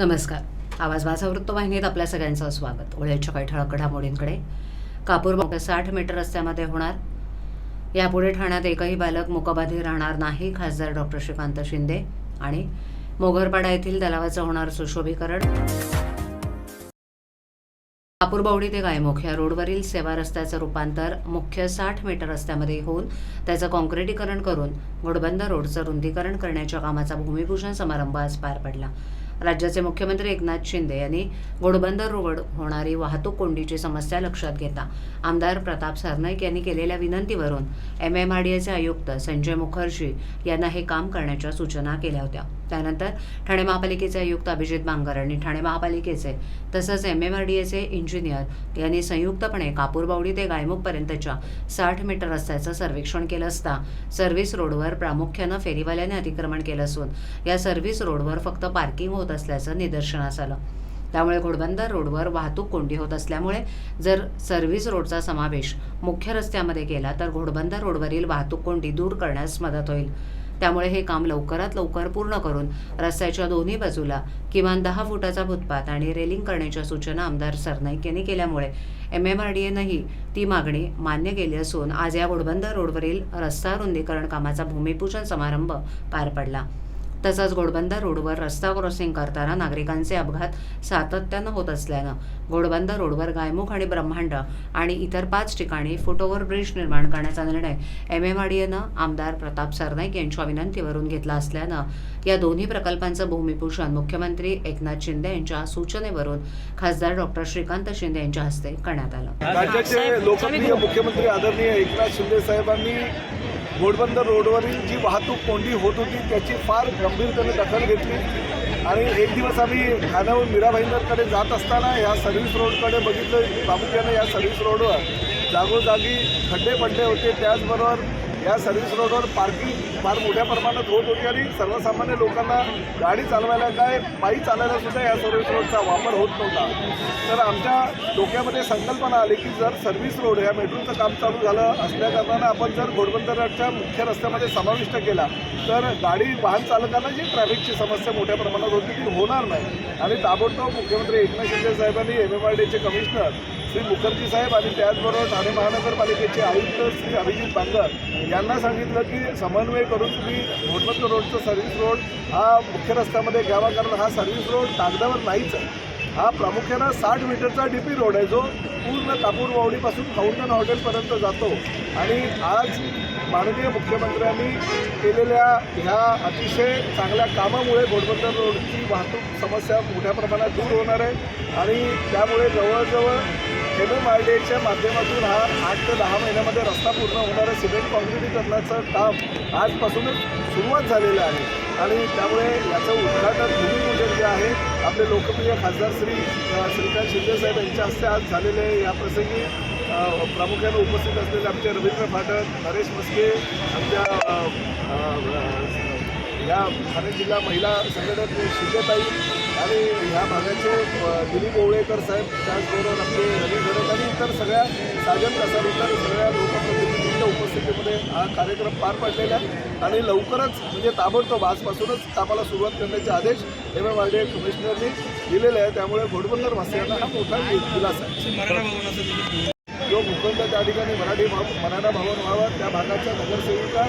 नमस्कार. आवाज माझा वृत्तवाहिनीत आपल्या सगळ्यांचं स्वागत. ओळ्याच्या काही ठळक घडामोडींकडे कापूर साठ मीटर रस्त्यामध्ये होणार. यापुढे ठाण्यात एकही बालक मुकबाधी राहणार नाही खासदार डॉक्टर श्रीकांत शिंदे आणि मोगरपाडा येथील तलावाचं होणार सुशोभीकरण. कापूरबावडी ते गायमुख या रोडवरील सेवा रस्त्याचं रूपांतर मुख्य साठ मीटर रस्त्यामध्ये होऊन त्याचं कॉन्क्रिटीकरण करून घोडबंद रोडचं रुंदीकरण करण्याच्या कामाचा भूमिपूजन समारंभ आज पार पडला. राज्याचे मुख्यमंत्री एकनाथ शिंदे यांनी घोडबंदर रोड होणारी वाहतूक कोंडीची समस्या लक्षात घेता. आमदार प्रताप सरनाईक यांनी केलेल्या विनंतीवरून एम एम आर डी एचे आयुक्त संजय मुखर्जी यांना हे काम करण्याच्या सूचना केल्या होत्या. त्यानंतर ठाणे महापालिकेचे आयुक्त अभिजित बांगर आणि ठाणे महापालिकेचे तसंच एम एम आर डी एचे इंजिनियर यांनी संयुक्तपणे कापूरबावडी ते गायमुखपर्यंतच्या साठ मीटर रस्त्याचं सर्वेक्षण केलं असता सर्व्हिस रोडवर प्रामुख्यानं फेरीवाल्याने अतिक्रमण केलं असून या सर्व्हिस रोडवर फक्त पार्किंग होत असल्याचं निदर्शनास आलं. त्यामुळे घोडबंदर रोडवर वाहतूक कोंडी होत असल्यामुळे जर सर्व्हिस रोडचा समावेश मुख्य रस्त्यामध्ये केला तर घोडबंदर रोडवरील वाहतूक कोंडी दूर करण्यास मदत होईल. त्यामुळे हे काम लवकरात लवकर पूर्ण करून रस्त्याच्या दोन्ही बाजूला किमान दहा फुटाचा फुटपाथ आणि रेलिंग करण्याच्या सूचना आमदार सरनाईक यांनी केल्यामुळे एम एम आर डी एनंही ती मागणी मान्य केली असून आज या घोडबंदर रोडवरील रस्ता रुंदीकरण कामाचा भूमिपूजन समारंभ पार पडला. तसंच घोडबंदर रोडवर रस्ता क्रॉसिंग करताना नागरिकांचे अपघात सातत्यानं होत असल्यानं घोडबंदर रोडवर गायमुख आणि ब्रह्मांड आणि इतर पाच ठिकाणी फुटओव्हर ब्रिज निर्माण करण्याचा निर्णय एम एम आमदार प्रताप सरनाईक यांच्या विनंतीवरून घेतला असल्यानं या दोन्ही प्रकल्पांचं भूमिपूजन मुख्यमंत्री एकनाथ शिंदे यांच्या सूचनेवरून खासदार डॉक्टर श्रीकांत शिंदे यांच्या हस्ते करण्यात आलं. राज्याचे लोकप्रिय मुख्यमंत्री आदरणीय एकनाथ शिंदे साहेबांनी घोडबंदर रोडवरील जी वाहतूक कोंडी होत होती त्याची फार गंभीरतेने दखल घेतली. आणि एक दिवस आम्ही ठाण्याहून मीरा भाईंदरकडे जात असताना या सर्व्हिस रोडकडे बघितलं प्रामुख्याने या सर्व्हिस रोडवर जागोजागी खड्डे पडले होते. त्याचबरोबर या सर्व्हिस रोडवर पार्किंग फार मोठ्या प्रमाणात होत होती आणि सर्वसामान्य लोकांना गाडी चालवायला काय पायी चालायला सुद्धा या सर्व्हिस रोडचा वापर होत नव्हता. तर आमच्या डोक्यामध्ये संकल्पना आली की जर सर्व्हिस रोड या मेट्रोचं काम चालू झालं असल्याकारणानं आपण जर घोडबंदराच्या मुख्य रस्त्यामध्ये समाविष्ट केला तर गाडी वाहन चालकांना जी ट्रॅफिकची समस्या मोठ्या प्रमाणात होती ती होणार नाही. आणि ताबडतोब मुख्यमंत्री एकनाथ शिंदे साहेबांनी एम एम आर डीचे कमिशनर श्री मुखर्जी साहेब आणि त्याचबरोबर ठाणे महानगरपालिकेचे आयुक्त श्री अभिजित बांगर यांना सांगितलं की समन्वय करून तुम्ही घोडबंदर रोडचं सर्व्हिस रोड हा मुख्य रस्त्यामध्ये घ्यावा कारण हा सर्व्हिस रोड कागदावर नाहीच आहे. हा प्रामुख्यानं साठ मीटरचा डी पी रोड आहे जो पूर्ण कापूर वावडीपासून फाउंटन हॉटेलपर्यंत जातो. आणि आज माननीय मुख्यमंत्र्यांनी केलेल्या ह्या अतिशय चांगल्या कामामुळे घोडबंदर रोडची वाहतूक समस्या मोठ्या प्रमाणात दूर होणार आहे. आणि त्यामुळे जवळजवळ एम एम आय डी एच्या माध्यमातून हा आठ ते दहा महिन्यामध्ये रस्ता पूर्ण होणारं सिमेंट कॉन्क्रिटीकरणाचं काम आजपासूनच सुरुवात झालेलं आहे आणि त्यामुळे याचं उद्घाटन भूमिपूजन जे आहे आपले लोकप्रिय खासदार श्री श्रीकांत शिंदे साहेब यांच्या हस्ते आज झालेले आहे. या प्रसंगी प्रामुख्याने उपस्थित असलेले आमचे रवींद्र फाटक नरेश मस्के आमच्या ह्या या ठाणे जिल्हा महिला संघटक शिंदेताई आणि ह्या भागाचे दिलीप ओवळेकर साहेब त्याचबरोबर आपले रवी घडक आणि इतर सगळ्या साजन कसार इतर सगळ्या लोकप्रतिनिधींच्या उपस्थितीमध्ये हा कार्यक्रम पार पडलेला आहे. आणि लवकरच म्हणजे ताबडतोब आजपासूनच कामाला सुरुवात करण्याचे आदेश एम. एम. आर. डी. कमिशनरनी दिलेले आहे. त्यामुळे घोडबंदर वासियांना हा मोठा दिलासा आहे. जो भूखंड त्या ठिकाणी मराठी भाव मराठा भवन व्हावा त्या भागाच्या नगरसेविका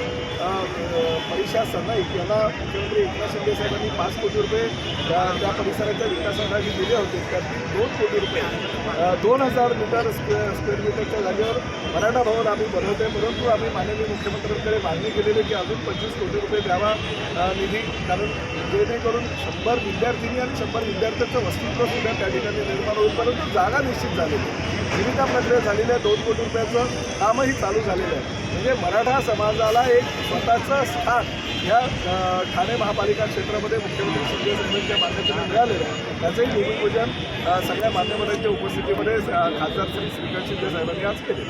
अ, अ, परीक्षा सरनाईक यांना मुख्यमंत्री एकनाथ शिंदे साहेबांनी पाच कोटी रुपये त्या त्या परिसराच्या विकासासाठी दिले होते. त्यातील दोन कोटी रुपये दोन हजार मीटर स्क्वेअर स्क्वेअर मीटरच्या जागेवर मराठा भवन आम्ही बनवतोय. परंतु आम्ही माननीय मुख्यमंत्र्यांकडे मागणी केलेली की अजून पंचवीस कोटी रुपये द्यावा निधी. कारण जेणेकरून शंभर विद्यार्थिनी आणि शंभर विद्यार्थ्यांचं वस्तुत्व सुद्धा त्या ठिकाणी निर्माण होईल. परंतु जागा निश्चित झालेली जीविका निविदा प्रक्रिया दोन कोटी रुपयाचं कामही चालू झालेलं आहे. म्हणजे मराठा समाजाला एक स्वतःचं स्थान या ठाणे महापालिका क्षेत्रामध्ये मुख्यमंत्री शिंदे साहेबांच्या माध्यमातून मिळालेलं आहे. त्याचंही भूमिपूजन सगळ्या मान्यवरांच्या उपस्थितीमध्ये खासदार श्री श्रीकांत शिंदे साहेबांनी आज केले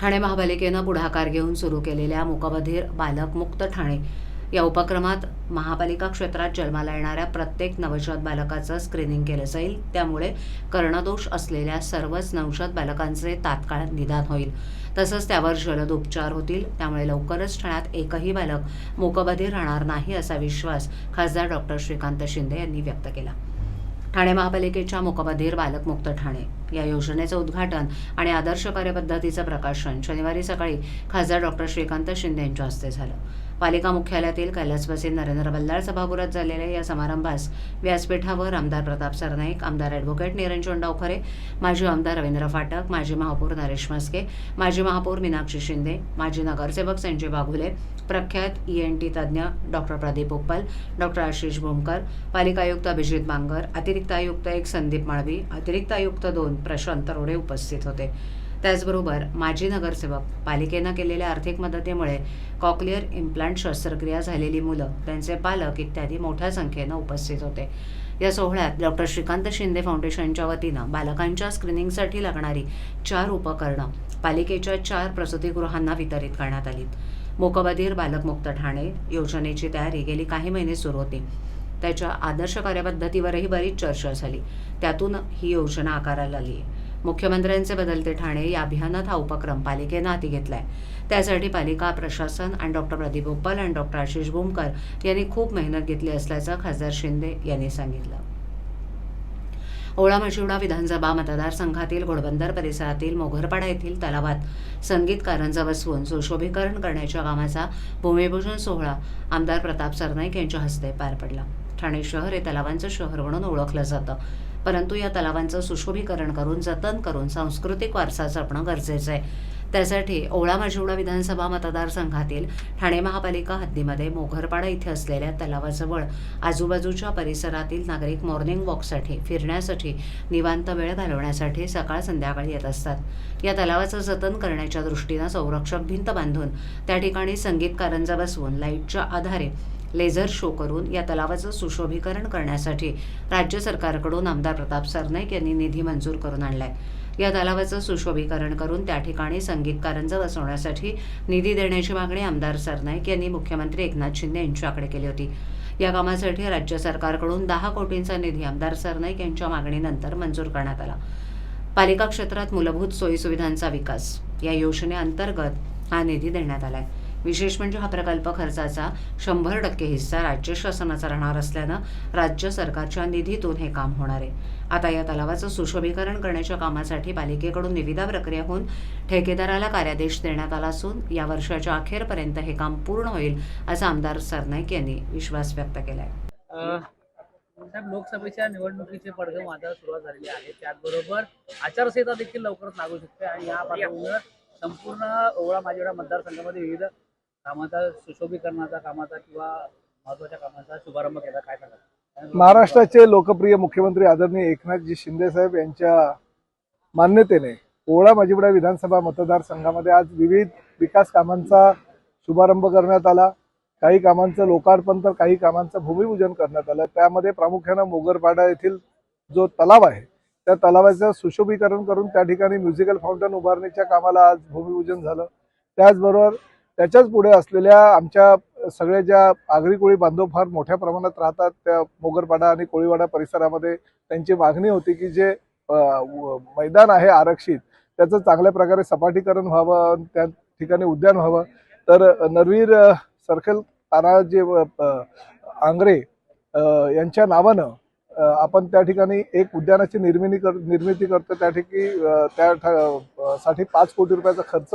ठाणे महापालिकेनं पुढाकार घेऊन सुरू केलेल्या मुकबधीर बालकमुक्त ठाणे या उपक्रमात महापालिका क्षेत्रात जन्माला येणाऱ्या प्रत्येक नवजात बालकाचं स्क्रीनिंग केलं जाईल. त्यामुळे कर्णदोष असलेल्या सर्वच नवजात बालकांचे तात्काळ निदान होईल. तसंच त्यावर जलद उपचार होतील. त्यामुळे लवकरच ठाण्यात एकही बालक मूकबधीर राहणार नाही असा विश्वास खासदार डॉक्टर श्रीकांत शिंदे यांनी व्यक्त केला. ठाणे महापालिकेच्या मुकबधीर बालकमुक्त ठाणे या योजनेचं उद्घाटन आणि आदर्श कार्यपद्धतीचं प्रकाशन शनिवारी सकाळी खासदार डॉक्टर श्रीकांत शिंदे यांच्या हस्ते झालं. पालिका मुख्यालयातील कैलासवासी नरेंद्र बल्लाळ सभागृहात झालेल्या या समारंभास व्यासपीठावर आमदार प्रताप सरनाईक आमदार ॲडव्होकेट निरंजन डावखरे माजी आमदार रवींद्र फाटक माजी महापौर नरेश म्हस्के माजी महापौर मीनाक्षी शिंदे माजी नगरसेवक संजय बाघुले प्रख्यात ई एन टी तज्ज्ञ डॉक्टर प्रदीप उप्पल डॉक्टर आशिष भोमकर पालिका आयुक्त अभिजित बांगर अतिरिक्त आयुक्त एक संदीप माळवी अतिरिक्त आयुक्त दोन प्रशांत रोडे उपस्थित होते. त्याचबरोबर माजी नगरसेवक पालिकेनं केलेल्या आर्थिक मदतीमुळे कॉक्लिअर इम्प्लांट शस्त्रक्रिया झालेली मुलं त्यांचे पालक इत्यादी मोठ्या संख्येनं उपस्थित होते. या सोहळ्यात डॉक्टर श्रीकांत शिंदे फाउंडेशनच्या वतीनं बालकांच्या स्क्रीनिंगसाठी लागणारी चार उपकरणं पालिकेच्या चार प्रसूतीगृहांना वितरित करण्यात आली मोकबधीर बालकमुक्त ठाणे योजनेची तयारी गेली काही महिने सुरू होती. त्याच्या आदर्श कार्यपद्धतीवरही बरीच चर्चा झाली. त्यातून ही योजना आकाराला आली आहे. मुख्यमंत्र्यांचे बदलते ठाणे या अभियानात हा उपक्रम पालिकेनं हाती घेतलाय. त्यासाठी पालिका प्रशासन आणि डॉक्टर प्रदीप उप्पल आणि डॉक्टर आशिष भूमकर यांनी खूप मेहनत घेतली असल्याचं खासदार शिंदे यांनी सांगितलं. ओळा मशिवडा विधानसभा मतदारसंघातील घोडबंदर परिसरातील मोघरपाडा येथील तलावात संगीत कारंजा बसवून सुशोभीकरण करण्याच्या कामाचा भूमिपूजन सोहळा आमदार प्रताप सरनाईक यांच्या हस्ते पार पडला. ठाणे शहर हे तलावांचं शहर म्हणून ओळखलं जातं. परंतु या तलावांचं सुशोभीकरण करून जतन करून सांस्कृतिक वारसा जपणं गरजेचं आहे. त्यासाठी ओळा माजिवडा विधानसभा मतदारसंघातील ठाणे महापालिका हद्दीमध्ये मोघरपाडा इथे असलेल्या तलावाजवळ आजूबाजूच्या परिसरातील नागरिक मॉर्निंग वॉकसाठी फिरण्यासाठी निवांत वेळ घालवण्यासाठी सकाळ संध्याकाळी येत असतात. या तलावाचं जतन करण्याच्या दृष्टीनं संरक्षक भिंत बांधून त्या ठिकाणी संगीत कारंजा बसवून लाईटच्या आधारे लेझर शो करून या तलावाचं सुशोभीकरण करण्यासाठी राज्य सरकारकडून आमदार प्रताप सरनाईक यांनी निधी मंजूर करून आणलाय. या तलावाचं सुशोभीकरण करून त्या ठिकाणी संगीत कारंज बसवण्यासाठी निधी देण्याची मागणी आमदार सरनाईक यांनी मुख्यमंत्री एकनाथ शिंदे यांच्याकडे केली होती. या कामासाठी राज्य सरकारकडून दहा कोटींचा निधी आमदार सरनाईक यांच्या मागणीनंतर मंजूर करण्यात आला. पालिका क्षेत्रात मूलभूत सोयीसुविधांचा विकास या योजनेअंतर्गत हा निधी देण्यात आलाय. विशेष म्हणजे हा प्रकल्प खर्चाचा शंभर टक्के हिस्सा राज्य शासनाचा राहणार असल्यानं राज्य सरकारच्या निधीतून हे काम होणार आहे. आता या तलावाचं सुशोभीकरण करण्याच्या कामासाठी पालिकेकडून निविदा प्रक्रिया होऊन ठेकेदाराला कार्यादेश देण्यात आला असून या वर्षाच्या अखेरपर्यंत हे काम पूर्ण होईल असा आमदार सरनाईक यांनी विश्वास व्यक्त केलाय. साहेब लोकसभेच्या निवडणुकीचे पडघम आता सुरुवात झालेली आहे. त्याचबरोबर आचारसंहिता देखील लवकरच लागू शकते आणि या पार्श्वभूमीवर संपूर्ण ओळा माजिवडा मतदारसंघामध्ये विविध कामाचा सुशोभीकरणाचा कामाचा किंवा महत्त्वाच्या कामाचा शुभारंभ केला काय सांगा महाराष्ट्राचे लोकप्रिय मुख्यमंत्री आदरणीय एकनाथजी शिंदे साहेब यांच्या मान्यतेने ओळा माजिवडा विधानसभा मतदारसंघामध्ये आज विविध विकास कामांचा शुभारंभ करण्यात आला. काही कामांचं लोकार्पण तर काही कामांचं भूमिपूजन करण्यात आलं. त्यामध्ये प्रामुख्यानं मोगरपाडा येथील जो तलाव आहे त्या तलावाचं सुशोभीकरण करून त्या ठिकाणी म्युझिकल फाउंटन उभारणीच्या कामाला आज भूमिपूजन झालं. त्याचबरोबर त्याच्याच पुढे असलेल्या आमच्या सगळ्या ज्या आगरी कोळी बांधव फार मोठ्या प्रमाणात राहतात त्या मोगरपाडा आणि कोळीवाडा परिसरामध्ये त्यांची मागणी होती की जे व- मैदान आहे आरक्षित त्याचं चांगल्या प्रकारे सपाटीकरण व्हावं आणि त्या ठिकाणी उद्यान व्हावं. तर नरवीर सर्कल तानाजी जे आंग्रे यांच्या नावानं आपण त्या ठिकाणी एक उद्यानाची निर्मिती कर निर्मिती करतो. त्या ठिकाणी त्या ठ- साठी पाच कोटी रुपयाचा खर्च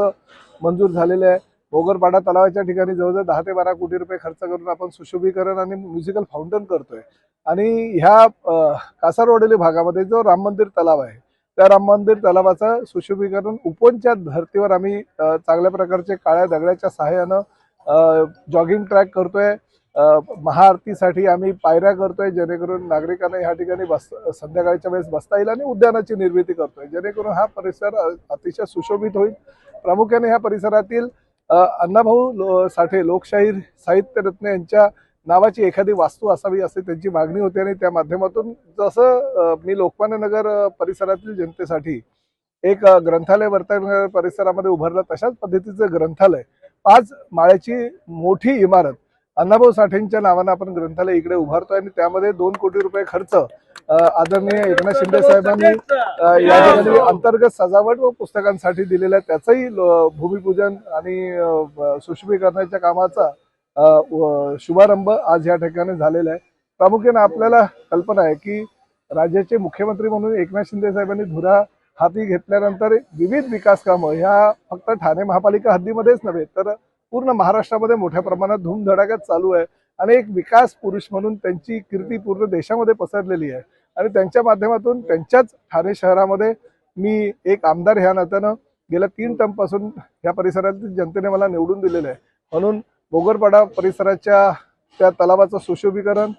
मंजूर झालेला आहे. भोगरपाडा तलावाच्या ठिकाणी जवळजवळ दहा ते बारा कोटी रुपये खर्च करून आपण सुशोभीकरण आणि म्युझिकल फाउंटन करतोय. आणि ह्या कासारवडेली भागामध्ये जो राम मंदिर तलाव आहे त्या राम मंदिर तलावाचं सुशोभीकरण उपवनच्या धर्तीवर आम्ही चांगल्या प्रकारचे काळ्या दगडाच्या सहाय्यानं जॉगिंग ट्रॅक करतोय. महाआरतीसाठी आम्ही पायऱ्या करतोय जेणेकरून नागरिकांना ह्या ठिकाणी बस संध्याकाळच्या वेळेस बसता येईल आणि उद्यानाची निर्मिती करतोय. जेणेकरून हा परिसर अतिशय सुशोभित होईल. प्रामुख्याने ह्या परिसरातील अण्णाभाऊ लो- साठे लोकशाहीर साहित्यरत्न यांच्या नावाची एखादी वास्तू असावी असे त्यांची मागणी होती आणि त्या माध्यमातून जसं मी लोकमान्य नगर परिसरातील जनतेसाठी एक ग्रंथालय वर्तनगर परिसरामध्ये उभारलं तशाच पद्धतीचं ग्रंथालय पाच माळ्याची मोठी इमारत अण्णाभाऊ साठेंच्या नावानं आपण ग्रंथालय इकडे उभारतोय आणि त्यामध्ये दोन कोटी रुपये खर्च आदरणीय एकनाथ शिंदे साहेबांनी या ठिकाणी अंतर्गत सजावट व पुस्तकांसाठी दिलेलं आहे त्याचंही भूमिपूजन आणि अ, कामाचा शुभारंभ आज या ठिकाणी झालेला आहे. प्रामुख्याने आपल्याला कल्पना आहे की राज्याचे मुख्यमंत्री म्हणून एकनाथ शिंदे साहेबांनी धुरा हाती घेतल्यानंतर विविध विकास कामं ह्या फक्त ठाणे महापालिका हद्दीमध्येच नव्हे तर पूर्ण महाराष्ट्रामध्ये मोठ्या प्रमाणात धूमधडाक्यात चालू आहे आणि एक विकास पुरुष म्हणून त्यांची कीर्ती पूर्ण देशामध्ये पसरलेली आहे. आणि त्यांच्या माध्यमातून त्यांच्याच ठाणे शहरामध्ये मी एक आमदार ह्या नात्यानं गेल्या तीन टर्मपासून ह्या परिसरातील जनतेने मला निवडून दिलेलं आहे. म्हणून बोगरपाडा परिसराच्या त्या तलावाचं सुशोभीकरण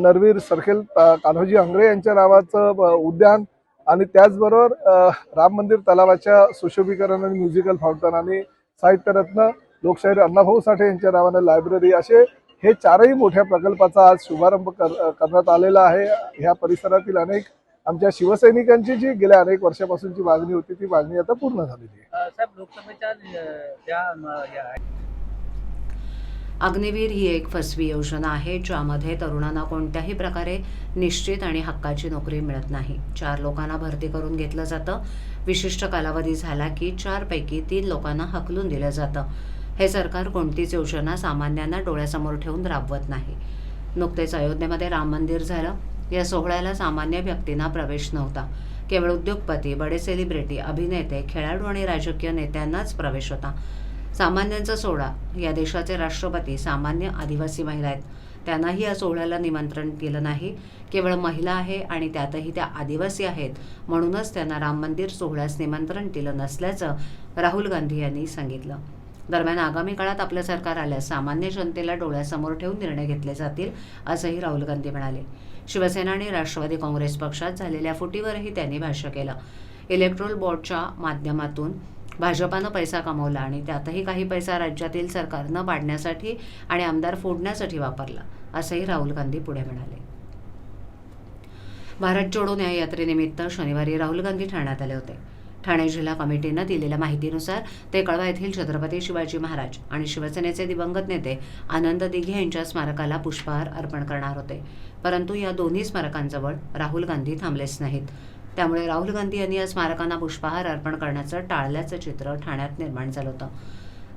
नरवीर सरखेल कान्होजी आंग्रे यांच्या नावाचं उद्यान आणि त्याचबरोबर राम मंदिर तलावाच्या सुशोभीकरण आणि म्युझिकल फाउंटन आणि साहित्यरत्न लोकशाहीर अण्णाभाऊ साठे यांच्या नावानं लायब्ररी असे हे चारही मोठ्या प्रकल्पाचा आज शुभारंभ कर करण्यात आलेला आहे. ह्या परिसरातील अनेक आमच्या शिवसैनिकांची जी गेल्या अनेक वर्षापासूनची मागणी होती ती मागणी आता पूर्ण झालेली आहे. साहेब लोकसभेच्या अग्निवीर ही एक फसवी योजना आहे ज्यामध्ये तरुणांना कोणत्याही प्रकारे निश्चित आणि हक्काची नोकरी मिळत नाही. चार लोकांना भरती करून घेतलं जातं. विशिष्ट कालावधी झाला की चारपैकी तीन लोकांना हकलून दिलं जातं. हे सरकार कोणतीच योजना सामान्यांना डोळ्यासमोर ठेवून राबवत नाही. नुकतेच अयोध्येमध्ये राम मंदिर झालं. या सोहळ्याला सामान्य व्यक्तींना प्रवेश नव्हता. केवळ उद्योगपती बडे सेलिब्रिटी अभिनेते खेळाडू आणि राजकीय नेत्यांनाच प्रवेश होता. सामान्यांचा सोहळा. या देशाचे राष्ट्रपती सामान्य आदिवासी महिला आहेत. त्यांनाही या सोहळ्याला निमंत्रण केलं नाही. केवळ महिला आहे आणि त्यातही त्या आदिवासी आहेत. म्हणूनच त्यांना राम मंदिर सोहळ्यास निमंत्रण दिलं नसल्याचं राहुल गांधी यांनी सांगितलं. दरम्यान आगामी काळात आपलं सरकार आल्यास सामान्य जनतेला डोळ्यासमोर ठेवून निर्णय घेतले जातील असंही राहुल गांधी म्हणाले. शिवसेना आणि राष्ट्रवादी काँग्रेस पक्षात झालेल्या फुटीवरही त्यांनी भाष्य केलं. इलेक्ट्रोल बोर्डच्या माध्यमातून भाजपानं पैसा कमवला आणि त्यातही काही पैसा राज्यातील सरकार न पाडण्यासाठी आणि आमदार फोडण्यासाठी वापरला असंही राहुल गांधी पुढे म्हणाले. भारत जोडो न्याय यात्रेनिमित्त शनिवारी राहुल गांधी ठाण्यात आले होते. ठाणे जिल्हा कमिटीनं दिलेल्या माहितीनुसार ते कळवा येथील छत्रपती शिवाजी महाराज आणि शिवसेनेचे दिवंगत नेते आनंद दिघे यांच्या स्मारकाला पुष्पहार अर्पण करणार होते. परंतु या दोन्ही स्मारकांजवळ राहुल गांधी थांबलेच नाहीत. त्यामुळे राहुल गांधी यांनी या स्मारकांना पुष्पहार अर्पण करण्याचं टाळल्याचं चित्र ठाण्यात निर्माण झालं होतं.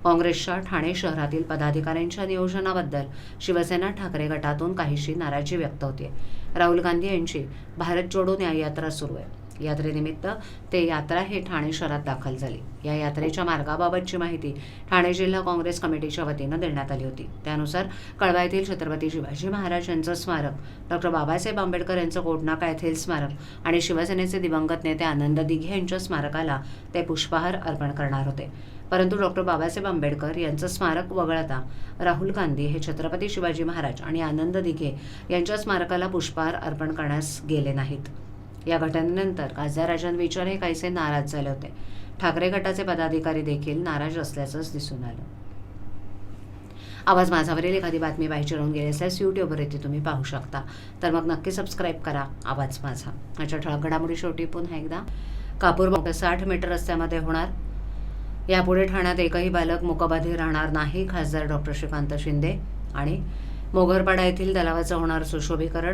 काँग्रेसच्या ठाणे शहरातील पदाधिकाऱ्यांच्या नियोजनाबद्दल शिवसेना ठाकरे गटातून काहीशी नाराजी व्यक्त होते राहुल गांधी यांची भारत जोडो न्याययात्रा सुरू आहे. यात्रेनिमित्त ते यात्रा हे ठाणे शहरात दाखल झाली. या यात्रेच्या मार्गाबाबतची माहिती ठाणे जिल्हा काँग्रेस कमिटीच्या वतीनं देण्यात आली होती. त्यानुसार कळवा येथील छत्रपती शिवाजी महाराज यांचं स्मारक डॉक्टर बाबासाहेब आंबेडकर यांचं कोटनाका येथील स्मारक आणि शिवसेनेचे दिवंगत नेते आनंद दिघे यांच्या स्मारकाला ते पुष्पहार अर्पण करणार होते. परंतु डॉक्टर बाबासाहेब आंबेडकर यांचं स्मारक वगळता राहुल गांधी हे छत्रपती शिवाजी महाराज आणि आनंद दिघे यांच्या स्मारकाला पुष्पहार अर्पण करण्यास गेले नाहीत. या घटनेनंतर खासदार राजन विचार हे काहीसे नाराज झाले होते. ठाकरे गटाचे पदाधिकारी देखील नाराज असल्याचंच दिसून आलं. आवाज माझावरील एखादी बातमी पाहिजे राहून गेली असल्यास यूट्यूबवर येथे तुम्ही पाहू शकता. तर मग नक्की सबस्क्राईब करा आवाज माझा. अशा ठळक घडामोडी शेवटी पुन्हा एकदा. कापूर साठ मीटर रस्त्यामध्ये होणार. यापुढे ठाण्यात एकही बालक मुकबाधित राहणार नाही खासदार डॉक्टर श्रीकांत शिंदे. आणि मोगरपाडा येथील तलावाचं होणार सुशोभीकरण.